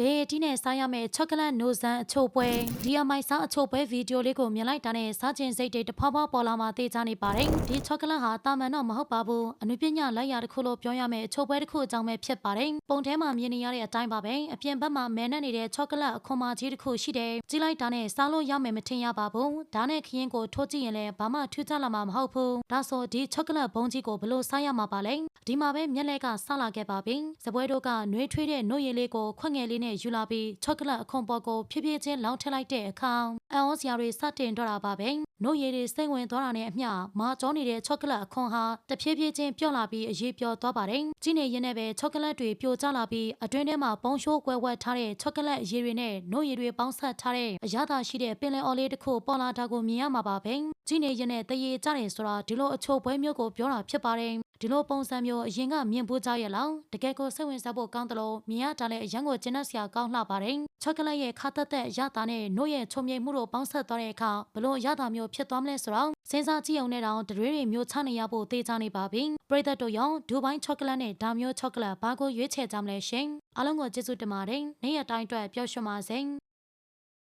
ဘေးတီးနဲ့စားရမယ့်ချောကလက်နိုဇန်အချို့ပွဲဒီအမိုင်စားအချို့ပွဲဗီဒီယိုလေးကိုမြင်လိုက်တာနဲ့စားခြင်းစိတ်တွေတဖွာဖွာပေါ်လာမှသိကြနေပါတယ်ဒီချောကလက်ဟာတာမန်တော့မဟုတ်ပါဘူးအနုပညာလက်ရာတစ်ခုလို့ပြောရမယ့်အချို့ပွဲတစ်ခုအကြောင်းပဲဖြစ်ပါတယ်ပုံထဲမှာမြင်နေရတဲ့အတိုင်းပါပဲအပြင်ဘက်မှာမဲနဲ့နေတဲ့ချောကလက်အခွန်မကြီးတစ်ခုရှိတယ်ကြည့်လိုက်တာနဲ့စားလို့ရမယ်မထင်ရပါဘူးဒါနဲ့ခရင်ကိုထိုးကြည့်ရင်လည်းဘာမှထူးခြားလာမှာမဟုတ်ဘူးဒါဆိုဒီချောကလက်ဘုံကြီးကိုဘယ်လို့စားရမှာပါလဲဒီမှာပဲမျက်လဲကဆလာခဲ့ပါပြီစပွဲတို့ကနှွေးထွေးတဲ့နှုတ်ရည်လေးကိုခွက်ငယ်လေးနဲ့ယူလာပြီးချောကလက်အခွန်ပေါ်ကိုဖြည်းဖြည်းချင်းလောင်းထည့်လိုက်တဲ့အခါအန်အောစရာတွေစတင်တော့တာပါပဲနှုတ်ရည်တွေစိတ်ဝင်သွားတာနဲ့အမျှမာကြောနေတဲ့ချောကလက်အခွန်ဟာတဖြည်းဖြည်းချင်းပြော့လာပြီးအရေးပြောသွားပါတယ်ကြည့်နေရင်လည်းပဲချောကလက်တွေပြိုကျလာပြီးအတွင်းထဲမှာပုံရှိုးကွဲဝက်ထားတဲ့ချောကလက်အရည်တွေနဲ့နှုတ်ရည်တွေပေါင်းဆက်ထားတဲ့အရသာရှိတဲ့ပင်လယ်အော်လေးတစ်ခုပေါ်လာတာကိုမြင်ရမှာပါပဲကြည့်နေရင်လည်းတရေကြတယ်ဆိုတာဒီလိုအချို့ပွဲမျိုးကိုပြောတာဖြစ်ပါတယ်ဒီလိုပုံစံမျိုးအရင်ကမြင်ဖို့ကြရလောက်တကယ်ကိုစိတ်ဝင်စားဖို့ကောင်းတယ်လို့မြင်ရတာလည်းအရန်ကိုကျဉ်းတ်စရာကောင်းလှပါတယ်ချောကလက်ရဲ့ခါတက်တဲ့အရသာနဲ့နှုတ်ရဲ့ချုံမြိတ်မှုတို့ပေါင်းဆက်သွားတဲ့အခါဘလို့အရသာမျိုးဖြစ်သွားမလဲဆိုတော့စဉ်းစားကြည့်အောင်နဲ့တောင်တရွေးတွေမျိုးချနေရဖို့သိကြနေပါပြီပရိသတ်တို့ရောဒူဘိုင်းချောကလက်နဲ့ဒါမျိုးချောကလက်ဘာကိုရွေးချယ်ကြမလဲရှင်အားလုံးကိုကျေးဇူးတင်ပါတယ်နေ့ရက်တိုင်းအတွက်ပျော်ရွှင်ပါစေ